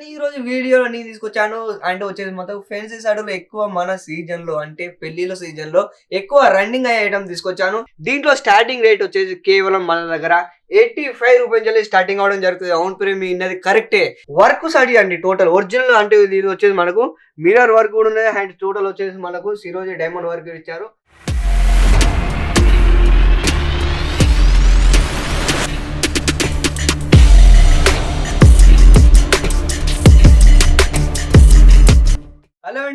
కానీ ఈ రోజు వీడియోలో నేను తీసుకొచ్చాను. అంటే వచ్చేసి మొత్తం ఫ్యాన్సీ సాడీలో ఎక్కువ మన సీజన్లో అంటే పెళ్ళిల సీజన్లో ఎక్కువ రన్నింగ్ అయ్యే ఐటమ్ తీసుకొచ్చాను. దీంట్లో స్టార్టింగ్ రేట్ వచ్చేసి కేవలం మన దగ్గర ఎయిటీ ఫైవ్ రూపీస్ స్టార్టింగ్ అవడం జరుగుతుంది. అవును ప్రేమి ఇన్నది కరెక్టే. వర్క్ సాడీ అండి టోటల్. ఒరిజినల్ అంటే ఇది వచ్చేసి మనకు మిరర్ వర్క్ కూడా ఉన్నది. అండ్ టోటల్ వచ్చేసి మనకు సిరోజీ డైమండ్ వర్క్ ఇచ్చారు.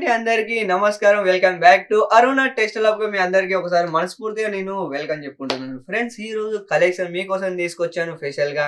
అండి అందరికి నమస్కారం. Welcome back to Aruna test lab మీ అందరికి ఒకసారి మనస్ఫూర్తిగా నేను వెల్కమ్ చెప్పుకుంటున్నాను. ఫ్రెండ్స్ ఈ రోజు కలెక్షన్ మీకోసం తీసుకొచ్చాను స్పెషల్గా.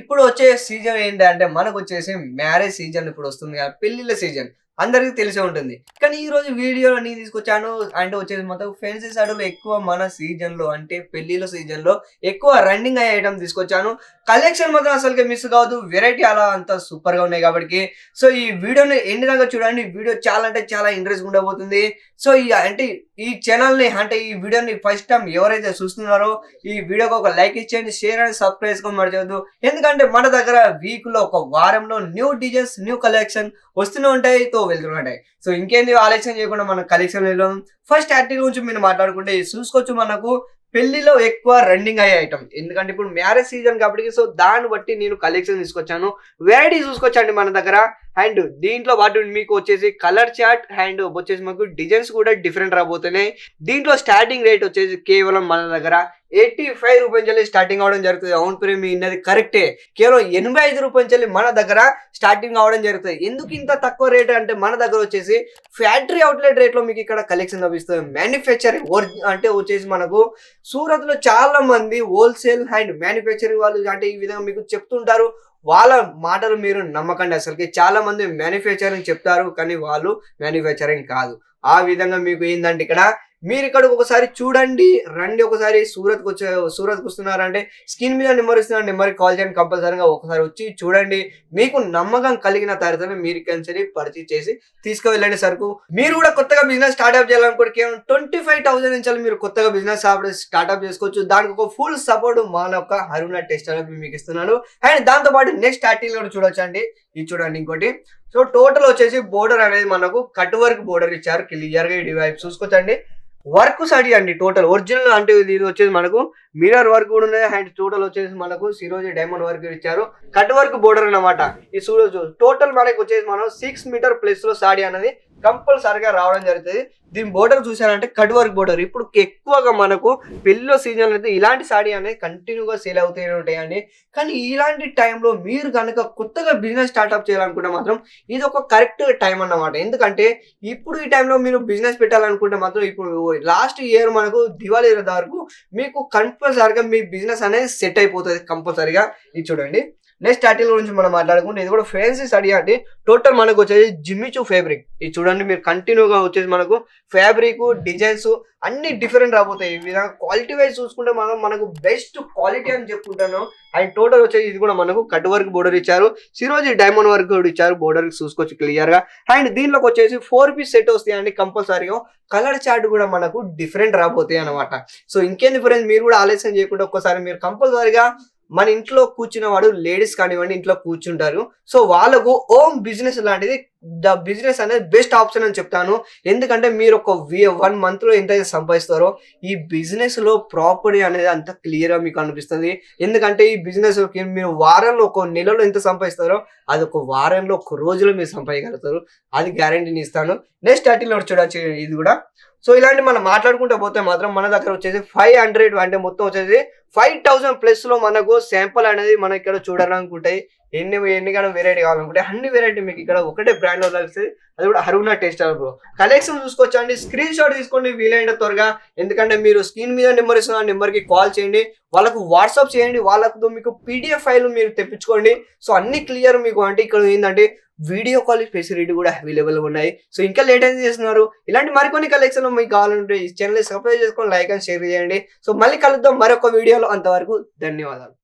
ఇప్పుడు వచ్చే సీజన్ ఏంటంటే మనకు వచ్చేసి మ్యారేజ్ సీజన్ ఇప్పుడు వస్తుంది కదా పెళ్ళిళ్ళ సీజన్ అందరికీ తెలిసే ఉంటుంది. కానీ ఈ రోజు వీడియోలో నేను తీసుకొచ్చాను. అంటే వచ్చేసి మొత్తం ఫ్యాన్సీ సాడీలో ఎక్కువ మన సీజన్లో అంటే పెళ్ళిళ్ళ సీజన్లో ఎక్కువ రన్నింగ్ అయ్యే ఐటమ్ తీసుకొచ్చాను. కలెక్షన్ మాత్రం అసలుకి మిస్ కావద్దు. వెరైటీ అలా అంత సూపర్గా ఉన్నాయి కాబట్టి. సో ఈ వీడియోని ఎండ్ దాకా చూడండి. వీడియో చాలా అంటే చాలా ఇంట్రెస్ట్ ఉండబోతుంది. సో ఈ అంటే ఈ ఛానల్ని అంటే ఈ వీడియోని ఫస్ట్ టైం ఎవరైతే చూస్తున్నారో ఈ వీడియోకి ఒక లైక్ ఇచ్చేయండి షేర్ అండ్ సబ్స్క్రైబ్ చేసుకొని మర్చిపోద్దు ఎందుకంటే మన దగ్గర వీక్లో ఒక వారంలో న్యూ డిజైన్స్ న్యూ కలెక్షన్ వస్తూనే ఉంటాయి తో వెళ్తుంటాయి సో ఇంకేంది ఆలోచన చేయకుండా మన కలెక్షన్ వెళ్ళాం ఫస్ట్ యాక్టివ్ గురించి మీరు మాట్లాడుకుంటే చూసుకోవచ్చు మనకు. పెళ్ళిలో ఎక్కువ రన్నింగ్ అయ్యే ఐటమ్ ఎందుకంటే ఇప్పుడు మ్యారేజ్ సీజన్ కాబట్టి సో దాన్ని బట్టి నేను కలెక్షన్ తీసుకొచ్చాను. వెరైటీ చూసుకొచ్చండి మన దగ్గర. అండ్ దీంట్లో వాటి మీకు వచ్చేసి కలర్ చార్ట్ అండ్ వచ్చేసి మాకు డిజైన్స్ కూడా డిఫరెంట్ రాబోతున్నాయి. దీంట్లో స్టార్టింగ్ రేట్ వచ్చేసి కేవలం మన దగ్గర ఎయిటీ ఫైవ్ రూపాయలు స్టార్టింగ్ అవడం జరుగుతుంది. అవును ప్రేమి ఇన్నది కరెక్టే కేవలం ఎనభై ఐదు రూపాయలు మన దగ్గర స్టార్టింగ్ అవడం జరుగుతుంది. ఎందుకు ఇంత తక్కువ రేట్ అంటే మన దగ్గర వచ్చేసి ఫ్యాక్టరీ అవుట్లెట్ రేట్లో మీకు ఇక్కడ కలెక్షన్ లభిస్తుంది. మ్యానుఫ్యాక్చరింగ్ అంటే వచ్చేసి మనకు సూరత్లో చాలా మంది హోల్సేల్ అండ్ మ్యానుఫ్యాక్చరింగ్ వాళ్ళు అంటే ఈ విధంగా మీకు చెప్తుంటారు. వాళ్ళ మాటలు మీరు నమ్మకండి అసలుకి. చాలా మంది మ్యానుఫ్యాక్చరింగ్ చెప్తారు కానీ వాళ్ళు మ్యానుఫ్యాక్చరింగ్ కాదు. ఆ విధంగా మీకు ఏంటంటే ఇక్కడ మీరు ఇక్కడ ఒకసారి చూడండి రండి ఒకసారి సూరత్కి వచ్చే సూరత్కి వస్తున్నారంటే స్క్రీన్ మీద నెంబర్ ఇస్తున్న నెంబర్కి కాల్ చేయండి కంపల్సరీగా ఒకసారి వచ్చి చూడండి. మీకు నమ్మకం కలిగిన తర్వాతనే మీరు ఇక్కడి పర్చేజ్ చేసి తీసుకువెళ్ళండి సరుకు. మీరు కూడా కొత్తగా బిజినెస్ స్టార్ట్అప్ చేయాలనుకుంటే కేవలం ట్వంటీ ఫైవ్ థౌసండ్ నుంచి మీరు కొత్తగా బిజినెస్ స్టార్ట్అప్ చేసుకోవచ్చు. దానికి ఒక ఫుల్ సపోర్ట్ మా యొక్క హరుణ టెస్ట్ అనేది మీకు ఇస్తున్నాను. అండ్ దాంతో పాటు నెక్స్ట్ ఆర్టికల్ కూడా చూడొచ్చు అండి ఇది చూడండి ఇంకోటి. సో టోటల్ వచ్చేసి బోర్డర్ అనేది మనకు కట్ వర్క్ బోర్డర్ ఇచ్చారు. క్లియర్గా ఇది వైపు చూసుకోవచ్చండి. వర్క్ సాడీ అండి టోటల్ ఒరిజినల్ అంటే ఇది వచ్చేసి మనకు మిరర్ వర్క్ కూడా ఉన్నది. అండ్ టోటల్ వచ్చేసి మనకు సిరోజీ డైమండ్ వర్క్ ఇచ్చారు. కట్ వర్క్ బోర్డర్ అన్నమాట. ఈ సూరజ్ టోటల్ మనకు వచ్చేసి మనం సిక్స్ మీటర్ ప్లస్లో సాడీ అనేది కంపల్సరిగా రావడం జరుగుతుంది. దీని బోర్డర్ చూసారంటే కట్ వర్క్ బోర్డర్ ఇప్పుడు ఎక్కువగా మనకు పెళ్ళిలో సీజన్ అయితే ఇలాంటి సాడీ అనేది కంటిన్యూగా సేల్ అవుతూనే ఉంటాయండి. కానీ ఇలాంటి టైంలో మీరు కనుక కొత్తగా బిజినెస్ స్టార్ట్అప్ చేయాలనుకుంటే మాత్రం ఇది ఒక కరెక్ట్ టైం అన్నమాట. ఎందుకంటే ఇప్పుడు ఈ టైంలో మీరు బిజినెస్ పెట్టాలనుకుంటే మాత్రం ఇప్పుడు లాస్ట్ ఇయర్ మనకు దివాళీ వరకు మీకు కంపల్సరిగా మీ బిజినెస్ అనేది సెట్ అయిపోతుంది కంపల్సరిగా. ఇది చూడండి. నెక్స్ట్ ఆర్టికల్ గురించి మనం మాట్లాడుకుంటే ఇది కూడా ఫ్యాన్సీ స్టడీ అంటే టోటల్ మనకు వచ్చేసి జిమ్మిచూ ఫ్యాబ్రిక్ ఇది చూడండి మీరు కంటిన్యూగా వచ్చేసి మనకు ఫ్యాబ్రిక్ డిజైన్స్ అన్ని డిఫరెంట్ రాబోతాయి. ఈ విధంగా క్వాలిటీ వైజ్ చూసుకుంటే మనం మనకు బెస్ట్ క్వాలిటీ అని చెప్పుకుంటాను. అండ్ టోటల్ వచ్చేసి ఇది కూడా మనకు కట్ వర్క్ బోర్డర్ ఇచ్చారు. సిరోజీ డైమండ్ వర్క్ కూడా ఇచ్చారు. బోర్డర్ చూసుకోవచ్చు క్లియర్గా. అండ్ దీనిలోకి వచ్చేసి ఫోర్ పీస్ సెట్ వస్తాయి అండి కంపల్సరీగా కలర్ చార్ట్ కూడా మనకు డిఫరెంట్ రాబోతాయి అనమాట సో ఇంకేం డిఫరెన్స్ మీరు కూడా ఆలస్యం చేయకుండా ఒక్కసారి మీరు కంపల్సరీగా మన ఇంట్లో కూర్చున్న వాడు లేడీస్ కానివ్వండి ఇంట్లో కూర్చుంటారు. సో వాళ్ళకు ఓమ్ బిజినెస్ లాంటిది ద బిజినెస్ అనేది బెస్ట్ ఆప్షన్ అని చెప్తాను. ఎందుకంటే మీరు ఒక వన్ మంత్లో ఎంతైతే ఎంత అయితే సంపాదిస్తారో ఈ బిజినెస్లో ప్రాపర్టీ అనేది అంత క్లియర్గా మీకు అనిపిస్తుంది. ఎందుకంటే ఈ బిజినెస్ మీరు వారంలో ఒక నెలలో ఎంత సంపాదిస్తారో అది ఒక వారంలో ఒక రోజులో మీరు సంపాదించగలుగుతారు. అది గ్యారంటీని ఇస్తాను. నెక్స్ట్ ఆర్టికల్ చూడొచ్చు ఇది కూడా. సో ఇలాంటి మనం మాట్లాడుకుంటూ పోతే మాత్రం మన దగ్గర వచ్చేసి ఫైవ్ హండ్రెడ్ అంటే మొత్తం వచ్చేసి ఫైవ్ థౌసండ్ ప్లస్లో మనకు శాంపుల్ అనేది మనం ఇక్కడ చూడాలనుకుంటాయి ఎన్ని ఎన్ని కానీ వెరైటీ కావాలనుకుంటే అన్ని వెరైటీ మీకు ఇక్కడ ఒకటే బ్రాండ్లో తెలుస్తుంది అది కూడా అరుణ టేస్ట్ బ్రో కలెక్షన్ చూసుకోవచ్చండి. స్క్రీన్ షాట్ తీసుకోండి వీలైన త్వరగా. ఎందుకంటే మీరు స్క్రీన్ మీద నెంబర్ ఇస్తున్న నెంబర్కి కాల్ చేయండి. వాళ్ళకు వాట్సాప్ చేయండి. వాళ్ళకు మీకు పీడిఎఫ్ ఫైల్ మీరు తెప్పించుకోండి. సో అన్ని క్లియర్ మీకు అంటే ఇక్కడ ఏంటంటే వీడియో కాల్ ఫెసిలిటీ కూడా అవైలబుల్ ఉన్నాయి. సో ఇంకా లేట్ అయితే చేస్తున్నారు? ఇలాంటి మరికొన్ని కలెక్షన్లు మీకు కావాలంటే ఈ ఛానల్ సబ్స్క్రైబ్ చేసుకొని లైక్ అండ్ షేర్ చేయండి. సో మళ్ళీ కలుద్దాం మరొక వీడియోలో అంతవరకు ధన్యవాదాలు.